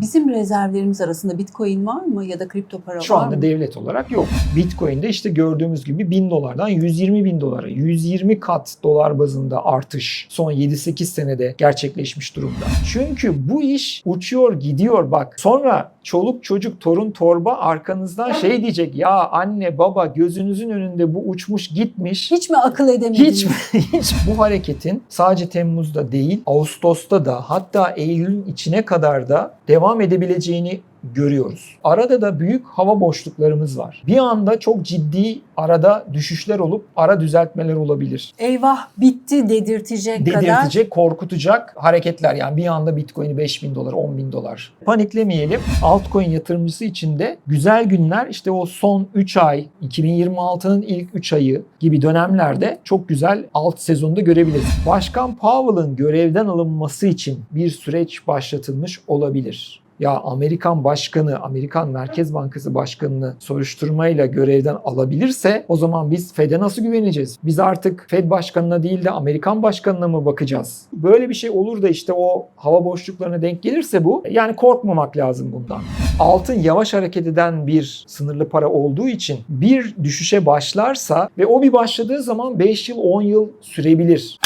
Bizim rezervlerimiz arasında Bitcoin var mı ya da kripto para Şu var anda mı? devlet olarak yok. Bitcoin'de işte gördüğümüz gibi 1000 dolardan 120 bin dolara 120 kat dolar bazında artış son 7-8 senede gerçekleşmiş durumda. Çünkü bu iş uçuyor gidiyor bak. Sonra çoluk çocuk torun torba arkanızdan şey diyecek ya anne baba gözünüzün önünde bu uçmuş gitmiş. Hiç mi akıl edemediniz? Hiç, hiç bu hareketin sadece Temmuz'da değil, Ağustos'ta da hatta Eylül'ün içine kadar da devam edebileceğini görüyoruz. Arada da büyük hava boşluklarımız var. Bir anda çok ciddi arada düşüşler olup ara düzeltmeler olabilir. Eyvah bitti dedirtecek, kadar. Dedirtecek, korkutacak hareketler. Yani bir anda Bitcoin'i 5 bin dolar, 10 bin dolar. Paniklemeyelim. Altcoin yatırımcısı için de güzel günler işte o son 3 ay, 2026'nın ilk 3 ayı gibi dönemlerde çok güzel alt sezonda görebiliriz. Başkan Powell'ın görevden alınması için bir süreç başlatılmış olabilir. Ya Amerikan başkanı, Amerikan Merkez Bankası başkanını soruşturmayla görevden alabilirse o zaman biz Fed'e nasıl güveneceğiz? Biz artık Fed başkanına değil de Amerikan başkanına mı bakacağız? Böyle bir şey olur da işte o hava boşluklarına denk gelirse bu yani korkmamak lazım bundan. Altın yavaş hareket eden bir sınırlı para olduğu için bir düşüşe başlarsa ve o bir başladığı zaman 5 yıl 10 yıl sürebilir.